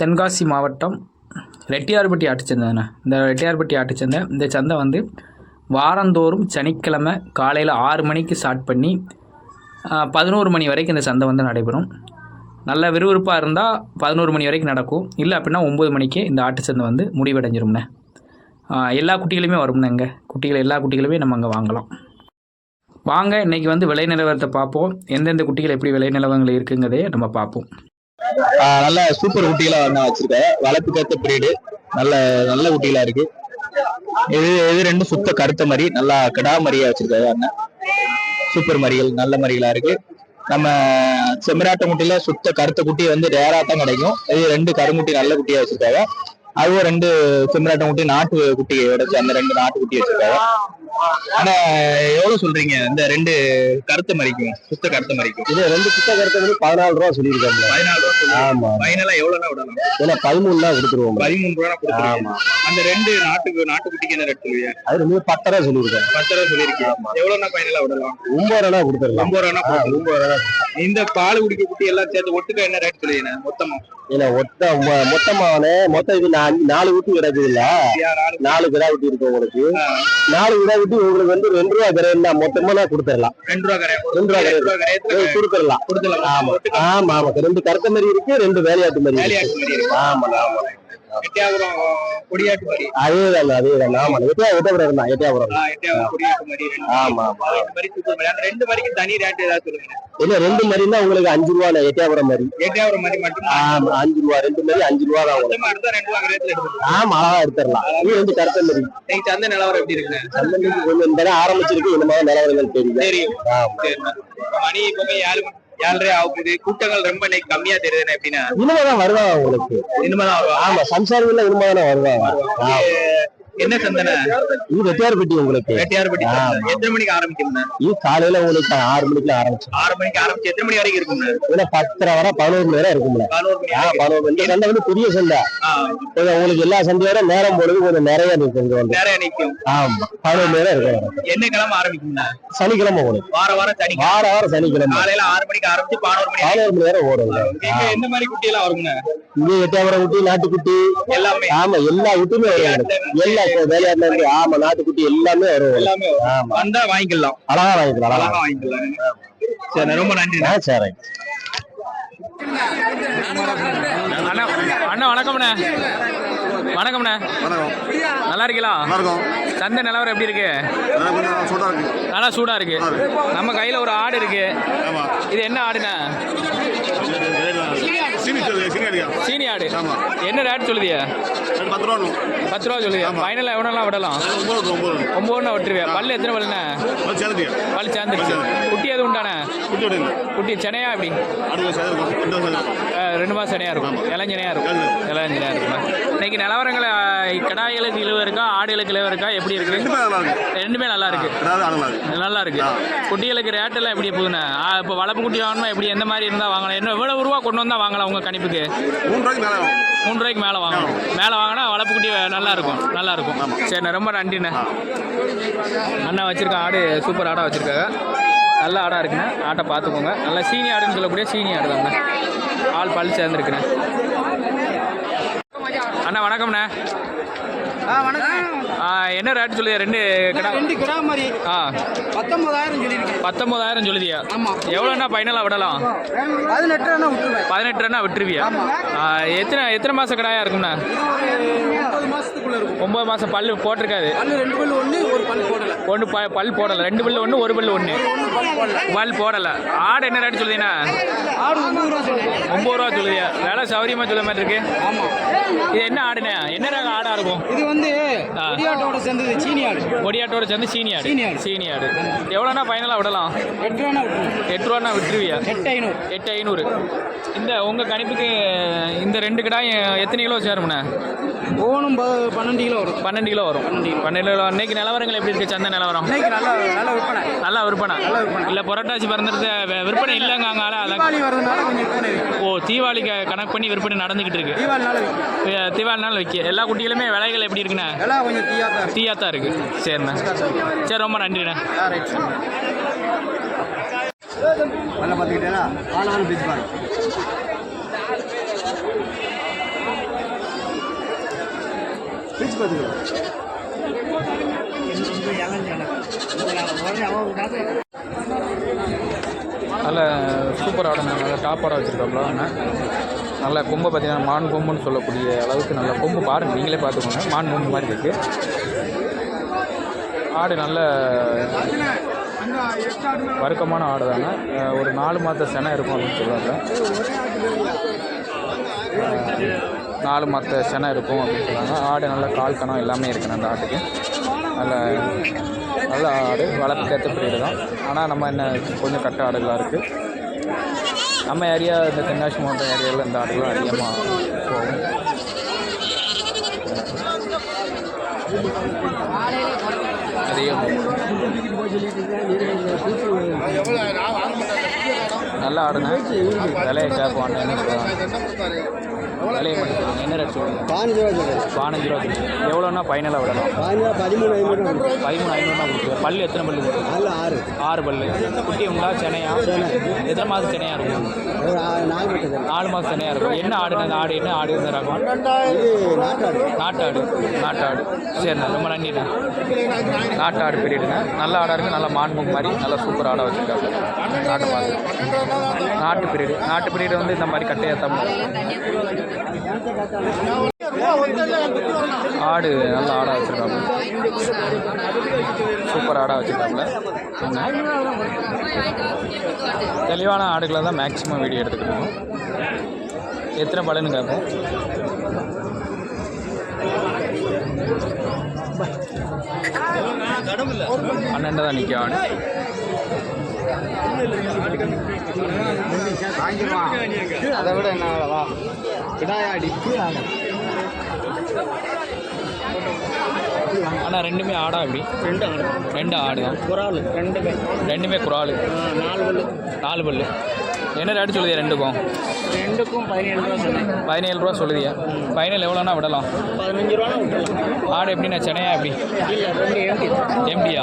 தென்காசி மாவட்டம் ரெட்டியார்பட்டி ஆட்டுச்சந்தைண்ணே இந்த ரெட்டியார்பட்டி ஆட்டுச்சந்தை இந்த சந்தை வந்து வாரந்தோறும் சனிக்கிழமை காலையில் ஆறு மணிக்கு ஸ்டார்ட் பண்ணி பதினோரு மணி வரைக்கும் இந்த சந்தை வந்து நடைபெறும். நல்ல விறுவிறுப்பாக இருந்தால் பதினோரு மணி வரைக்கும் நடக்கும். இல்லை அப்படின்னா ஒம்பது மணிக்கு இந்த ஆட்டுச்சந்தை வந்து முடிவடைஞ்சிரும்ண்ணே எல்லா குட்டிகளுமே வரும்ண்ணே இங்கே குட்டிகள் எல்லா குட்டிகளுமே நம்ம அங்கே வாங்கலாம். வாங்க இன்றைக்கி வந்து விலை நிலவரத்தை பார்ப்போம். எந்தெந்த குட்டிகள் எப்படி விலை நிலவரங்கள் இருக்குங்கிறதையே நம்ம பார்ப்போம். நல்ல சூப்பர் குட்டிகளா நான் வச்சிருக்கேன் வளர்ப்புக்கேத்த பிரீடு நல்ல நல்ல குட்டிகளா இருக்கு. இது இது ரெண்டும் சுத்த கருத்த மாதிரி நல்லா கிடா மறியா வச்சிருக்காரு அண்ணன் சூப்பர் மறிகள் நல்ல மறிகளா இருக்கு. நம்ம செம்மராட்ட குட்டியில சுத்த கருத்த குட்டி வந்து ரேரா தான் கிடைக்கும். இது ரெண்டு கருங்குட்டி நல்ல குட்டியா வச்சிருக்காங்க. அதுவும் ரெண்டு செம்மராட்டம் குட்டி நாட்டு குட்டியோட அந்த ரெண்டு நாட்டு குட்டி வச்சிருக்காங்க. ஆனா எவ்வளவு சொல்றீங்க? இந்த ரெண்டு கருத்த மறிக்கும் சுத்த கருத்த மறிக்கும். இது ரெண்டு சுத்த கருத்தை வந்து பதினாலு ரூபா சொல்லியிருக்காங்க. பதினாலு ரூபா ஆமா. ஃபைனலா எவ்வளவுனா விடலாம். ஏன்னா பதிமூணு தான் கொடுத்துருவோம். பதிமூணு ரூபா கொடுத்துருக்கீங்க ஆமா. அந்த ரெண்டு நாட்டுக்கு நாட்டுக்குட்டிக்கு என்ன ரேட் சொல்லுவீங்க? அது ரெண்டு பத்து ரூபா சொல்லியிருக்காங்க. பத்து ரூபா சொல்லியிருக்கீங்க. எவ்வளவுனா ஃபைனலா விடலாம்? ஒன்பது ரூபா கொடுத்துடலாம். ஒன்பது ரூபா ஒன்பது ரூபா இந்த பால் குடிக்க குட்டி எல்லாம் சேர்த்து ஒட்டுக்க என்ன ரேட் சொல்லுவீங்க? மொத்தமா? ஏன்னா ஒத்த மொ- மொத்தமானே மொத்தம் இது நாலு ஊட்டி கிடக்குது இல்ல நாலு கிடா ஊட்டி இருக்கு உங்களுக்கு. நாலு கிடா ஊட்டி உங்களுக்கு வந்து ரெண்டு ரூபா கிரையா மொத்தமா நான் கொடுத்துடலாம். ரெண்டு ரூபா கரையா ரெண்டு ரூபா கொடுத்துடலாம். ஆமா ஆமா ஆமா. ரெண்டு கருத்த மாதிரி இருக்கு ரெண்டு வேலையாட்டு மாதிரி இருக்கு. வேலையாட்டு மாதிரி இருக்கு. ஆமா ஆமா. எட்டியாபுரம் கொடியாட்டு மாதிரி. அதேதான் அதேதான் ஆமா எட்டியா எட்டபுரம் தான் எட்டியாபுரம். ஆ, எட்டியாபுரம் கொடியாட்டு மாதிரி ரெண்டு ஆமா ஆமா. ரெண்டு மாதிரி சூப்பர் மாதிரி. அந்த ரெண்டு மாதிரிக்கு தனி ரேட் ஏதாவது சொல்லுங்க. இல்ல ரெண்டு மாதிரின்னா உங்களுக்கு அஞ்சு ரூபா எட்டியாபுரம் மாதிரி. எட்டியாபுரம் மட்டும்? ஆமா அஞ்சு ரூபா ரெண்டு மாதிரி அஞ்சு ரூபா தான் உங்களுக்கு. ரெண்டு ரூபா ரேட்ல எடுத்துக்கலாம். ஆமா அழகா எடுத்துடலாம். இது வந்து கருத்த மாதிரி. சந்தை நிலவரம் எப்படி இருக்குங்க சந்தனத்துக்கு கொஞ்சம் இந்த ஆரம்பிச்சிருக்கு இந்த மாதிரி நிலவரங்கள் தெரியும். தெரியும் மணி இப்பவே ஏழு ஏழரை ஆகுது கூட்டங்கள் ரொம்ப இன்னைக்கு கம்மியா தெரியுதுண்ணா எப்படின்னா இனிமேதான் வருவாங்க உங்களுக்கு இனிமேதான் வருவா. ஆமா சம்சாரிகள் இனிமேதானே வருவாங்க ஆமா. என்ன சந்தனை? இது ரெட்டியார்பட்டி உங்களுக்கு. வேட்டையார்பட்டி. எத்தனை மணிக்கு ஆரம்பிக்கும்ண்ணா இது காலையில உங்களுக்கு ஆறு மணிக்கு ஆரம்பிச்சு ஆறு மணிக்கு ஆரம்பிச்சு எத்தனை மணி வரைக்கும் இருக்கும்ண்ணா ஏன்னா பத்தரை வர பதினோரு மணி நேரம் இருக்கும்ல. பதினோரு மணி சந்தை வந்து பெரிய சந்தை. ஆ, கொஞ்சம் உங்களுக்கு எல்லா சந்தையோட நேரம் பொழுது கொஞ்சம் நிறைய இருக்கு இங்க வந்து. நிறைய நிக்கும் ஆமா. பதினோரு மணி நேரம் இருக்கும். என்ன கிழமை சனிக்கிழமை ஓடும். வார வாரம் சனி வார வாரம் சனிக்கிழமை. காலையில ஆறு மணிக்கு ஆரம்பிச்சு பதினோரு மணி வரைக்கும். பதினோரு மணி நேரம் ஓடும். எந்த மாதிரி குட்டி எல்லாம் வரும்ண்ணா இங்க குட்டி நாட்டுக்குட்டி. எல்லாமே. ஆமா எல்லா குட்டியுமே. எல்லா வேலையாட்டுல ஆமா நாட்டுக்குட்டி எல்லாமே வரும். எல்லாமே வந்தா வாங்கிக்கலாம். அழகா வாங்கிக்கலாம் அழகா. வாங்கிக்கலாம். சரி ரொம்ப நன்றி சரி. அண்ணா அண்ணா வணக்கம்ண்ணே. வணக்கம்ண்ணே. வணக்கம். நல்லா இருக்கீங்களா? நல்லா இருக்கும். சந்தை நிலவரம் எப்படி இருக்கு? சூடாக இருக்கு. நல்லா சூடாக இருக்கு. நம்ம கையில் ஒரு ஆடு இருக்கு. இது என்ன ஆடுண்ணே? சீனி ஆடு. என்ன ரேட் சொல்லுதியா? பத்து ரூபா. பத்து ரூபா சொல்லுதியா ஃபைனலாக எவ்வளோலாம் விடலாம்? ஒம்பதுனா விட்டுருவியா? பல்லு எத்தனை பல்லுண்ணே பல் சேர்ந்துருச்சு. குட்டி எதுவும் உண்டானே? குட்டி சென்னையா இருக்கும். ரெண்டு மாதம் சென்னையாக இருக்கும். இளஞ்சனையாக இருக்கும். இளஞ்சனையாக இருக்கும்? இன்னைக்கு நிலவரங்கள் கிடாய்களுக்கு இழுவ இருக்கா? ஆடுகளுக்கு இழுவ இருக்கா? எப்படி இருக்கு? ரெண்டுமே நல்லா இருக்கு. ரெண்டுமே நல்லா இருக்கு. குட்டிகளுக்கு ரேட் எல்லாம் எப்படி போகுதுண்ணே? இப்போ வளர்ப்பு குட்டி வாங்கணுமா? எப்படி? எந்த மாதிரி இருந்தால் வாங்கலாம்? என்ன எவ்வளோ ரூபா கொண்டு வந்தால் வாங்கலாம் உங்கள் கணிப்புக்கு? மூணு ரூபாய்க்கு மேலே வாங்கணும். மேலே வாங்கினா வளர்ப்பு குட்டி நல்லா இருக்கும் நல்லா இருக்கும் சரிண்ணே ரொம்ப நன்றிண்ணே. அண்ணா வச்சிருக்க ஆடு சூப்பர் ஆடாக வச்சிருக்காங்க. நல்ல ஆடாக இருக்குண்ணே. ஆட்டை பார்த்துக்கோங்க. நல்லா சீனி ஆடுன்னு சொல்லக்கூடிய சீனி ஆடு தாங்கண்ணே ஆள் பல் சேர்ந்துருக்குண்ணே. அண்ணா வணக்கம்ண்ணே. ஆ வணக்கம். ஆ, என்ன ரேட் சொல்லுதியா ரெண்டு கடா ரெண்டு கிடா மாதிரி. ஆ. பத்தொன்பதாயிரம் சொல்லியிருக்கேன். பத்தொம்பதாயிரம் சொல்லுதியா? ஆமா. எவ்வளோண்ணா ஃபைனலாக விடலாம்? பதினெட்டு ரூபா விட்டுருவேன். பதினெட்டு விட்டுருவியா? எத்தனை எத்தனை மாதம் கடாயா இருக்கும்ண்ணா? ஒன்பது மாசத்துக்குள்ள இருக்கும். ஒம்பது மாதம் பல்லு போட்டிருக்காது. பல்லு ரெண்டு பல்லு ஒண்ணு ஒரு பல்லு போடல. ஒன்று ப பல் போடலை. ரெண்டு பல்லு ஒன்று ஒரு பல்லு ஒன்று ஒன்று பல் போடலை. ஆடு என்ன ரேட் சொல்லுதீண்ணா ஆடு ஒன்பது ரூபா ரூபா சொல்லுதியா வேலை சௌரியமாக சொல்ல மாதிரி இருக்கு. ஆமா. இது என்ன ஆடுண்ணே? என்ன ரக ஆடாக இருக்கும்? இது வந்து ஆ. கொடியாட்டோட சேர்ந்தது சீனி ஆடு. ஒடியாட்டோட சேர்ந்து சீனி ஆடு. சீனி ஆடு. ஆடு. எவ்வளோண்ணா ஃபைனலாக விடலாம்? எட்டு ரூபா எட்டு ரூபாண்ணா விட்டுருவியா? எட்டு ஐநூறு. எட்டு ஐநூறு. இந்த உங்கள் கணிப்புக்கு இந்த ரெண்டு கிடாயும் எத்தனை கிலோ சேரும்ண்ணே? ப- பன்னெண்டு கிலோ வரும். பன்னெண்டு கிலோ வரும். பன்னெண்டு கிலோ. இன்னைக்கு நிலவரங்கள் எப்படி இருக்கு? சந்தை நிலவரம்? இன்னைக்கு நல்ல நல்ல விற்பனை. நல்லா விற்பனை. இல்லை புரட்டாசி பிறந்துருது வே- விற்பனை இல்லைங்க அங்கால அதான் கொஞ்சம் விற்பனை ஓ தீபாவளி க- கணக்கு பண்ணி விற்பனை நடந்துக்கிட்டு இருக்கு. தீபாவளி நாள் வைக்க. எல்லா குட்டிகளுமே விலைகள் எப்படி இருக்குண்ணே? எல்லாம் கொஞ்சம் தீயா தான் இருக்கு. சரிண்ணே. சரி ரொம்ப நன்றிண்ணே. ஆ, ரைட். நல்லா பார்த்துக்கிட்டேனா ஆனாலும் பிச்சு பாரு பிரிச்சு நல்ல சூப்பர் ஆடுங்க நல்ல டாப் ஆட வச்சுருக்காப்புல நல்ல கொம்பு பார்த்தீங்கன்னா மான் கொம்புன்னு சொல்லக்கூடிய அளவுக்கு நல்ல கொம்பு பாருங்கள் நீங்களே பார்த்துக்கோங்க மான் கொம்பு மாதிரி இருக்குது ஆடு நல்ல வறுக்கமான ஆடு தாங்க ஒரு நாலு மாத செனை இருக்கும் அப்படின்னு சொல்லுவாங்க. நாலு மற்ற செனை இருக்கும் அப்படின்னு சொன்னாங்க ஆடு நல்ல கால் கணம் எல்லாமே இருக்குண்ணே அந்த ஆட்டுக்கு. நல்ல நல்ல ஆடு வளர்ப்புக்கேற்ற பிரீடு தான். ஆனால் நம்ம என்ன கொஞ்சம் கட்ட ஆடுகளாக இருக்குது நம்ம ஏரியா இந்த தென்காசி மாவட்டம் ஏரியாவில் இந்த ஆடுகள் அதிகமாக போகும். அதிகம் நல்ல ஆடுங்க. விலையை கேட்போம் என்ன விலையை மட்டும் என்ன ரேட் சொல்லுங்க? பாஞ்சு ரூபா சொல்கிறேன் பதினஞ்சு ரூபா சொல்லுங்க. எவ்வளோன்னா ஃபைனலாக பாஞ்சு ரூபா பதிமூணு ஐம்பது ரூபா பதிமூணு ஐநூறுனா கொடுக்குது பல்லு எத்தனை பல்லு அதில் ஆறு. ஆறு பல்லு. குட்டி உங்களா சென்னையா எத்தனை மாதம் சென்னையா இருக்கும்? நாலு தான் மாதம் சென்னையா இருக்கும். என்ன இந்த ஆடு என்ன ஆடு இந்த ரகம் நாட்டாடு. நாட்டாடு. சரிண்ணா ரொம்ப நன்றிண்ணா நாட்டாடு பீரியடுங்க நல்ல ஆடாக இருக்குது நல்ல மாண்பும் மாதிரி நல்ல சூப்பர் ஆடாக வச்சுருக்காங்க. நாட்டு நாட்டு பீரியடு நாட்டு பீரியடு வந்து இந்த மாதிரி கட்டையாக தமிழ் ஆடு நல்ல ஆடாக வச்சுருக்காங்க. சூப்பர் ஆடாக வச்சுருக்காங்க தெளிவான ஆடுகளை தான் மேக்ஸிமம் வீடியோ எடுத்துக்கிட்டு இருக்கோம். எத்தனை பலன்னு கேட்போம். பன்னெண்டு தான் நிற்கும் ஆடு. அதை விட என்ன வா கிடாயாடி ஆனால் ரெண்டுமே ஆடா இப்படி ரெண்டு ஆடு. ரெண்டு ஆடு தான் குறால். ரெண்டுமே ரெண்டுமே குராலு நாலு பல்லு. நாலு பல்லு என்ன ரேட்டு சொல்லுதியா ரெண்டுக்கும்? ரெண்டுக்கும் பதினேழு ரூபா சொன்னேன் பதினேழு ரூபா சொல்லுதியா? ஃபைனல் எவ்வளோனா விடலாம். பதினஞ்சு ரூபா ஆடு எப்படிண்ணா சென்னையா எப்படி? எம்டியா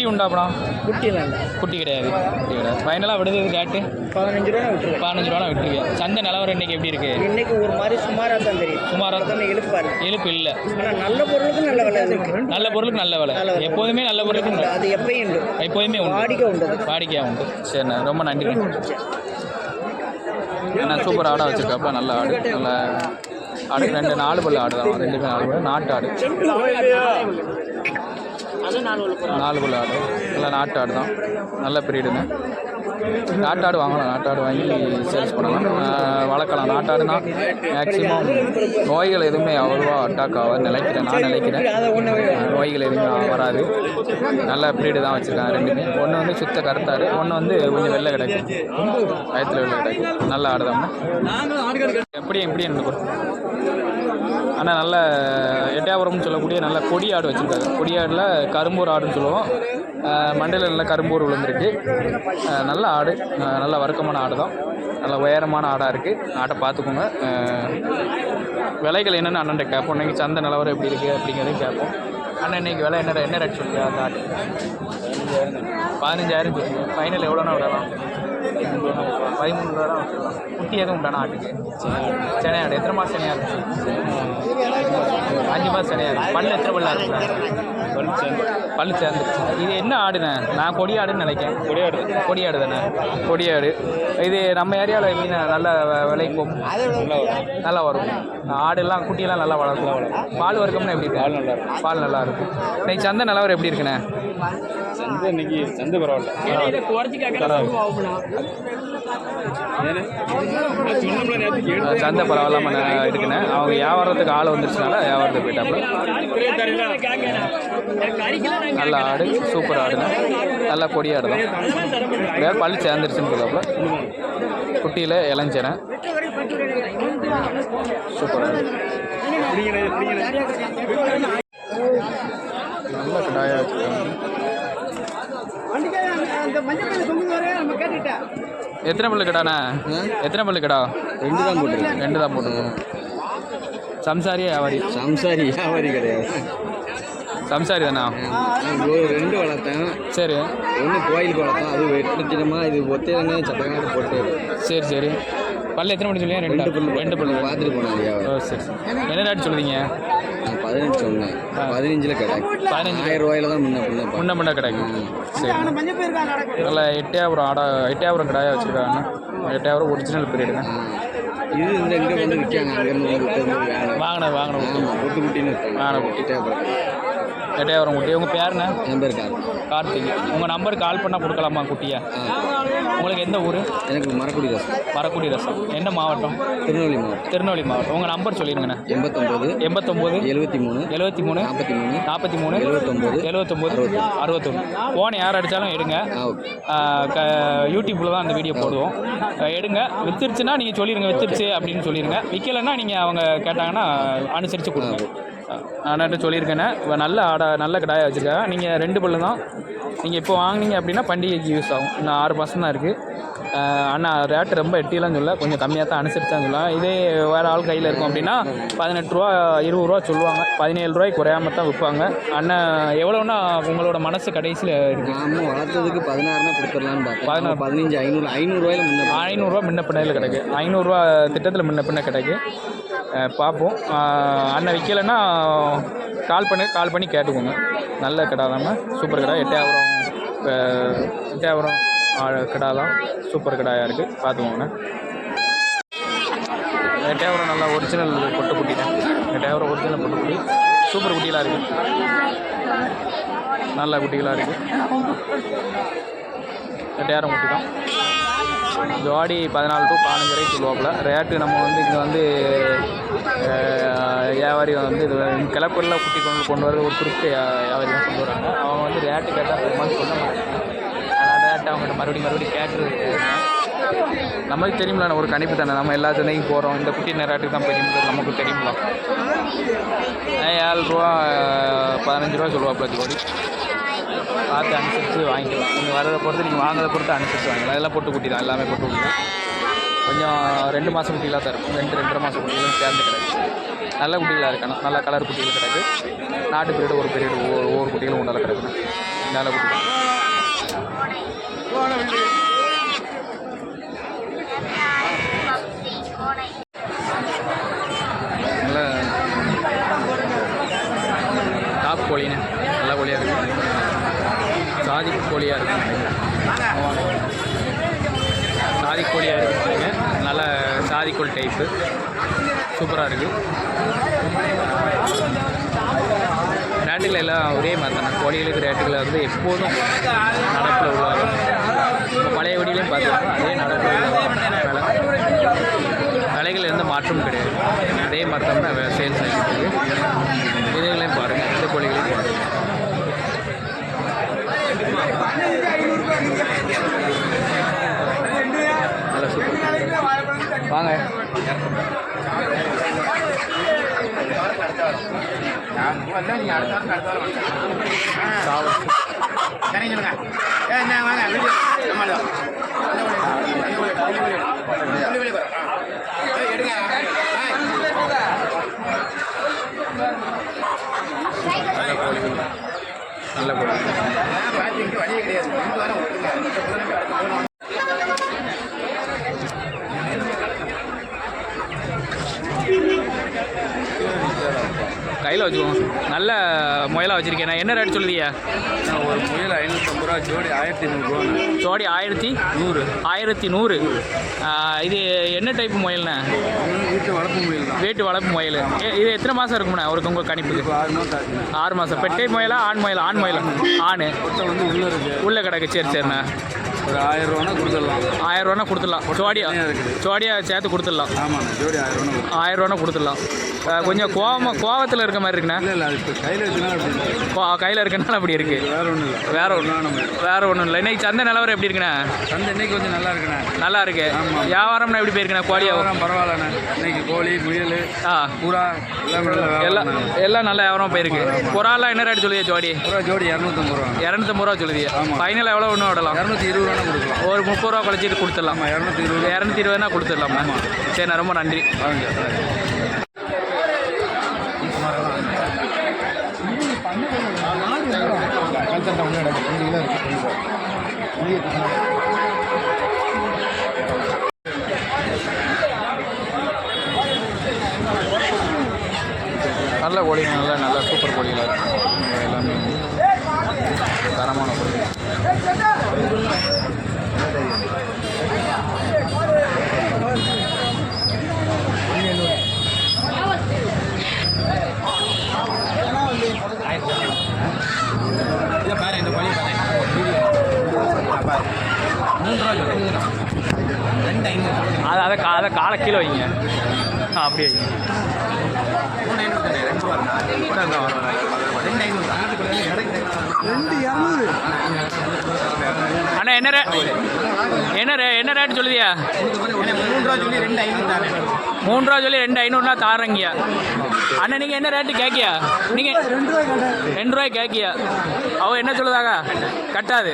குட்டி உண்டாப்படா குட்டிலாம் இல்லை குட்டி கிடையாது. குட்டி கிடையாது. ஃபைனலாக விடுது கேட்டு. பதினஞ்சு ரூபா விட்டுருவேன். பதினஞ்சு ரூபா விட்டுருவியா சந்தை நிலவரம் இன்னைக்கு எப்படி இருக்கு? இன்னைக்கு ஒரு மாதிரி சுமாராக தான் தெரியும். சுமாராக தானே இழுப்பாரு இழுப்பு இல்லை. நல்ல பொருளுக்கு நல்ல விலை நல்ல பொருளுக்கு நல்ல விலை. எப்போதுமே நல்ல பொருளுக்கு அது எப்பயும் உண்டு. எப்போதுமே உண்டு. வாடிக்கை உண்டு வாடிக்கையாக உண்டு. சரிண்ணா ரொம்ப நன்றி. அண்ணா சூப்பர் ஆடாக வச்சுருக்காப்பா நல்ல ஆடு. நல்ல ஆடு ரெண்டு நாலு பல்லு ஆடு தான். ரெண்டுமே நாலு பல்லு. நாட்டு ஆடு. நாலு பல்லு ஆடு. நல்ல நாட்டு ஆடு தான். நல்ல பிரீடுங்க. நாட்டாடு வாங்கலாம். நாட்டாடு வாங்கி சேல்ஸ் பண்ணலாம். வளர்க்கலாம். நாட்டாடுனா மேக்ஸிமம் நோய்கள் எதுவுமே அவ்வளோவா அட்டாக் ஆகாது நினைக்கிறேன். நான் நினைக்கிறேன். நோய்கள் எதுவுமே வராது. நல்ல ப்ரீடு தான் வச்சுருக்காங்க ரெண்டுமே. ஒன்று வந்து சுத்த கருத்தாரு ஒன்று வந்து கொஞ்சம் வெள்ளை கிடைக்கும் வயத்தில் வெள்ளை கிடைக்கும் நல்ல ஆடு தான் எப்படி எப்படி எனக்கு? ஆனால் நல்ல எட்டயபுரம்னு சொல்லக்கூடிய நல்ல கொடி ஆடு வச்சுருக்காரு கொடி ஆடில் கரும்பூர் ஆடுன்னு சொல்லுவோம். மண்டையில் நல்ல கரும்பூர் விழுந்திருக்கு. நல்ல ஆடு. நல்ல வர்க்கமான ஆடு தான் நல்ல உயரமான ஆடாக இருக்குது ஆட்டை பார்த்துக்கோங்க. விலைகள் என்னென்னு அண்ணன் கேட்போம். இன்னைக்கு சந்தை நிலவரம் எப்படி இருக்குது அப்படிங்கிறதையும் கேட்போம். அண்ணன் இன்றைக்கி விலை என்ன என்ன ரேட் சொல்லுங்கள் அந்த ஆட்டு பதினஞ்சாயிரம் சொல்லுங்கள் ஃபைனல் எவ்வளோனா விடலாம்? பதிமூணு ரூபா தான் குட்டி எதுவும் உண்டானா ஆட்டுக்கு. சென்னை ஆடு. எத்தனை மாதம் சென்னையாக இருக்கும் அஞ்சு மாதம் சென்னையாக இருக்கும் பல்லு எத்தனை பல்லா இருக்கும் பல்லு சேர்ந்து. பல்லு சேர்ந்துருச்சு இது என்ன ஆடுண்ணே? நான் கொடி ஆடுன்னு நினைக்கிறேன். கொடியாடு கொடியாடு தானே? கொடியாடு இது நம்ம ஏரியாவில் எப்படின்னா நல்ல வ- விலைக்கு போகும் நல்லா வரும். ஆடுலாம் குட்டியெல்லாம் நல்லா வளர்க்கும். பால் வர்க்கம்னா எப்படி பால் நல்லா இருக்கும். பால் நல்லா இருக்கும். இன்னைக்கு சந்தை நிலவரம் எப்படி இருக்குண்ணே? சந்தை இன்னைக்கு சந்தை பரவாயில்ல. சந்தை பரவாயில்லாம ந- இருக்குண்ணே அவங்க வியாபாரத்துக்கு ஆள் வந்துருச்சுனால வியாபாரத்துக்கு போயிட்டாப்புல. நல்ல ஆடு சூப்பர் ஆடுங்க. நல்ல கொடி ஆடு தான் வேறு பள்ளி சேர்ந்துருச்சுன்னு சொல்லுவாப்புல. குட்டியில் இளஞ்சனை. சூப்பர் ஆடு. நல்ல கடாயாக வச்சுருக்காங்க எத்தனை பல்லு கடாண்ணே? எத்தனை பல்லு கடா? ரெண்டு தான் போட்டுருக்கேன். ரெண்டு தான் போட்டுருக்கோம். சம்சாரியா வியாபாரி சம்சாரி வியாபாரி கிடையாது. சம்சாரி தானா? ரெண்டு வளர்த்தேன். சரி. ஒன்று கோயிலுக்கு வளர்த்தேன் அது வெட்டினமா இது ஒத்தையிலே சட்டக்காடு போட்டு சரி சரி. பல்லு எத்தனை மணி சொல்லுங்க ரெண்டு? ரெண்டு பல்லு பார்த்துட்டு போனேன் ஓ சரி என்ன ரேட் சொல்லுவீங்க பதினஞ்சு சொன்னேன். பதினஞ்சில் கிடைக்கும் பதினஞ்சு ஆயிரம் ரூபாயில தான் முன்ன பின்ன முன்ன முன்ன கிடைக்கும். சரி. நல்ல எட்டையாபுரம் ஆடா எட்டையாபுரம் கடாயா வச்சுருக்காங்க. எட்டையாபுரம் ஒரிஜினல் பீரியடுங்க இது இந்த இங்கே வந்து விற்காங்க. அங்கேருந்து வாங்கினது. வாங்கின குட்டி குட்டின்னு வாங்கின குட்டி எட்டையாபுரம். குட்டி. உங்கள் பேருண்ணே என் பேர் கார் கார்த்திக். உங்கள் நம்பருக்கு கால் பண்ணால் கொடுக்கலாமா குட்டியை? உங்களுக்கு எந்த ஊர்? எனக்கு மரக்குடி ரசம் வரக்குடி ரசம் என்ன மாவட்டம்? திருநெல்வேலி மாவட்டம். திருநெல்வேலி மாவட்டம். உங்கள் நம்பர் சொல்லிடுங்கண்ணே. எண்பத்தொம்போது எண்பத்தொம்போது எழுபத்தி மூணு எழுபத்தி மூணு நாற்பத்தி மூணு நாற்பத்தி மூணு எழுபத்தொம்போது எழுபத்தொம்போது அறுபத்தொன்று ஃபோன் யார் அடித்தாலும் எடுங்க யூடியூப்பில் தான் அந்த வீடியோ போடுவோம். எடுங்க. வித்துருச்சுன்னா நீங்கள் சொல்லிடுங்க வித்துருச்சு அப்படின்னு சொல்லிடுங்க விற்கலைன்னா நீங்கள் அவங்க கேட்டாங்கன்னா அனுசரித்து கொடுங்க. நான் சொல்லியிருக்கேனே. நல்ல ஆடை நல்ல கடாயை வச்சுருக்காங்க. நீங்கள் ரெண்டு பல்லு தான். நீங்கள் இப்போ வாங்குனீங்க அப்படின்னா பண்டிகைக்கு யூஸ் ஆகும். இன்னும் ஆறு மாதம் தான் இருக்குது அண்ணா ரேட்டு ரொம்ப எட்டிலாம் சொல்ல கொஞ்சம் கம்மியாக தான் அனுசரித்து தான் சொல்லலாம். இதே வேறு ஆள் கையில் இருக்கும் அப்படின்னா பதினெட்டு ரூபா இருபது ரூபா சொல்லுவாங்க. பதினேழு ரூபாய்க்கு குறையாம தான் விற்பாங்க. அண்ணன் எவ்வளோன்னா உங்களோட மனசு கடைசியில் இருக்குது நாமும் வளர்த்ததுக்கு பதினாறுனா கொடுத்துடலான்னு பதினாறு. பதினஞ்சு ஐநூறு ஐநூறுரூவாயில முன்ன ஐநூறுரூவா முன்ன பின்னையில் கிடைக்கு. ஐநூறுரூவா திட்டத்தில் முன்ன பின்ன கிடைக்கு. பார்ப்போம். அண்ணன் விற்கலைன்னா கால் பண்ணி கால் பண்ணி கேட்டுக்கோங்க. நல்ல கடை தானே சூப்பர் கடை. எட்டாயிரம் எட்டாயிரம் கடை தான். சூப்பர் கடாயாக இருக்குது பார்த்துக்கோங்கண்ணே எட்டாயிரம் நல்லா ஒரிஜினல் பொட்டு குட்டி தான் எட்டாயிரம் ஒரிஜினல் பொட்டு குட்டி சூப்பர் குட்டிகளாக இருக்குது நல்ல குட்டிகளாக இருக்குது எட்டாயிரம் குட்டி தான் ஜோடி பதினாலு டு பதினஞ்சு வரைக்கும் சொல்லுவாப்புல. ரேட்டு நம்ம வந்து இங்கே வந்து வியாபாரி வந்து இது கிளப்பரில் குட்டி கொண்டு கொண்டு வர ஒரு குறிப்பிட்ட வியாபாரி தான் கொண்டு வராங்க. அவங்க வந்து ரேட்டு கேட்டால் பெருமாள் சொல்ல மாட்டாங்க. ஆனால் ரேட்டு அவங்ககிட்ட மறுபடியும் மறுபடியும் கேட்டு நமக்கு தெரியும்ல ஒரு கணிப்பு தானே. நம்ம எல்லா சந்தைக்கும் போகிறோம் இந்த குட்டி நேராட்டுக்கு தான் தெரியும் நமக்கு தெரியும்ல. ஏழு ரூபா பதினஞ்சு ரூபா சொல்லுவாப்புல ஜோடி. பார்த்து அனுசரித்து வாங்கிக்கலாம். நீங்கள் வரதை பொறுத்து நீங்கள் வாங்குறதை பொறுத்து அனுசரித்து வாங்கிக்கலாம். எல்லாம் போட்டு குட்டி தான் எல்லாமே போட்டு குட்டி தான் கொஞ்சம் ரெண்டு மாதம் குட்டிகளாக தான் இருக்கும். ரெண்டு ரெண்டரை மாதம் குட்டிகளும் சேர்ந்து கிடையாது நல்ல குட்டிகளாக இருக்கணும். நல்ல கலர் குட்டிகள் கிடையாது நாட்டு பீரியடு ஒரு பீரியடு ஒவ்வொரு ஒவ்வொரு குட்டிகளும் உண்டால் கிடக்கணும். நல்ல குட்டி தான். நல்ல டாப் கோழின்னு நல்ல கோழியாக இருக்கு சாதி கோழியாக இருக்கும் சாதி கோழியாக இருக்குங்க நல்ல சாதிக்கோள் டைப்பு சூப்பராக இருக்குது ரேட்டுகள் எல்லாம் ஒரே மாதிரி தானே. கோழிகளுக்கு ரேட்டுகள் வந்து எப்போதும் நடப்பில் உள்ளாங்க பழைய வீடியோலையும் பார்த்துருக்கோம் அதே நடப்பில் உள்ள விலைகள் எந்த மாற்றமும் கிடையாது. அதே மாதிரி தான் சேல்ஸ் ஆகிட்டு இருக்கு இதுகளையும் பாருங்கள் இந்த கோழிகளையும் பாருங்கள் நல்ல சூப்பர் வாங்க. சாவல் நல்ல கோழிகள் நல்ல கோழி கையில் வச்சுக்கோங்க நல்ல வச்சுருக்கேன். என்ன ரேட் சொல்லுதியா? ஒரு முயல் ஐநூற்றம்பது ரூபா ஜோடி ஆயிரத்தி நூறுரூவா ஜோடி ஆயிரத்தி நூறு. ஆயிரத்தி நூறு. இது என்ன டைப் முயல்ண்ணே? வீட்டு வளர்ப்பு முயல் வீட்டு வளர்ப்பு முயல். இது எத்தனை மாதம் இருக்கும்ண்ணே ஒரு உங்கள் கணிப்புக்கு? ஆறு மாதம் ஆறு மாதம் பெட்டை முயலா ஆண் முயலா? ஆண் முயலா? ஆண். வந்து உள்ளே இருக்கு. உள்ளே கிடக்கு. சரி சரிண்ணே. ஒரு ஆயிரம் ரூபானா கொடுத்துடலாம். ஆயிரம் ரூபானா கொடுத்துடலாம். ஜோடியா? இருக்குது. ஜோடியா சேர்த்து கொடுத்துடலாம். ஆமாண்ணே ஜோடி ஆயிரம் ரூபா ஆயிரம் ரூபானா கொடுத்துடலாம். கொஞ்சம் கோவம் கோவத்தில் இருக்க மாதிரி இருக்குண்ணே. கையில் இருக்கனால அப்படி இருக்குது வேற ஒன்றும் இல்லை. வேற ஒன்று நம்ம வேற. ஒன்றும் இல்லை. இன்னைக்கு சந்தை நிலவரம் எப்படி இருக்குண்ணே? சந்தை இன்னைக்கு கொஞ்சம் நல்லா இருக்குண்ணே. நல்லா இருக்கு. வியாபாரம்னா எப்படி போயிருக்குண்ணே கோழியா? வியாபாரம் பரவாயில்லண்ணே. இன்னைக்கு கோழி முயல் ஆ. பூரா எல்லாமே எல்லாம் நல்ல வியாபாரம் போயிருக்கு. புறாலாம் என்ன ரேட் சொல்லுதியா ஜோடி? ஜோடி இரநூத்தம்பது ரூபா இரநூத்தம்பது ரூபா சொல்லுதியா ஆமா. ஃபைனல் எவ்வளோ ஒன்று விடலாம்? இரநூத்தி இருபது ரூபா கொடுக்கலாம். ஒரு முப்பது ரூபா கழிச்சிட்டு கொடுத்துடலாம். இரநூத்தி இருபது ரூபா. இரநூத்தி இருபதுனா கொடுத்துடலாமா சரி ரொம்ப நன்றி. நல்ல கோழிங்க நல்ல நல்ல சூப்பர் கோழிகளாக இருக்கும் எல்லாமே தரமான கோழி. அதை அதை கா அதை காலை கீழே வைங்க. ஆ அப்படியே வைங்க. அண்ணா என்ன ரே என்ன ரே என்ன ரேட்டு சொல்லுதியா? மூணு ரூபா சொல்லி ரெண்டு தானே மூன்றாவது சொல்லி ரெண்டு ஐநூறுனா தாரங்கியா அண்ணா நீங்கள் என்ன ரேட்டு கேட்கியா? நீங்கள் ரெண்டு ரூபாய் கேட்கியா? அவ என்ன சொல்லுதாங்க? கட்டாது.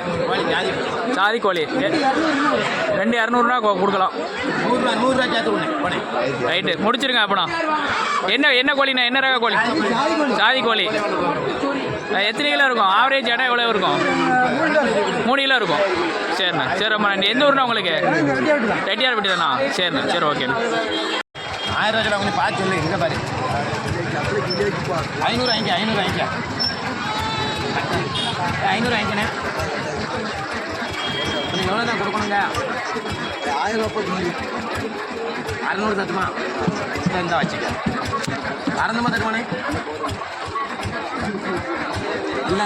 சாதி கோழி. ரெண்டு இரநூறுனா கொடுக்கலாம். ரைட்டு முடிச்சிருங்க அப்பனா. என்ன என்ன கோழிண்ணா? என்ன ரக கோழி? சாதி கோழி. எத்தனை கிலோ இருக்கும்? ஆவரேஜ் இடம் எவ்வளோ இருக்கும்? மூணு கிலோ இருக்கும். சரிண்ணா. சரி ரொம்ப நன்றி. எந்த ஊருண்ணா உங்களுக்கு? ரெட்டியார்பட்டி தானா? சரிண்ணா சரி ஓகேண்ணா. ஆயிரம் ரூபாய் கொஞ்சம் பார்த்து சொல்லு இங்கே பாரு. ஐநூறு வாங்கிக்க ஐநூறு வாங்கிக்க. ஐநூறு வாங்கிக்கண்ணே. கொஞ்சம் எவ்வளோ தான் கொடுக்கணுங்க? ஆயிரம் ரூபாய் அறநூறு தட்டுமா? இந்த வச்சுக்க. அறநூறு தட்டுமாண்ணே? இல்லை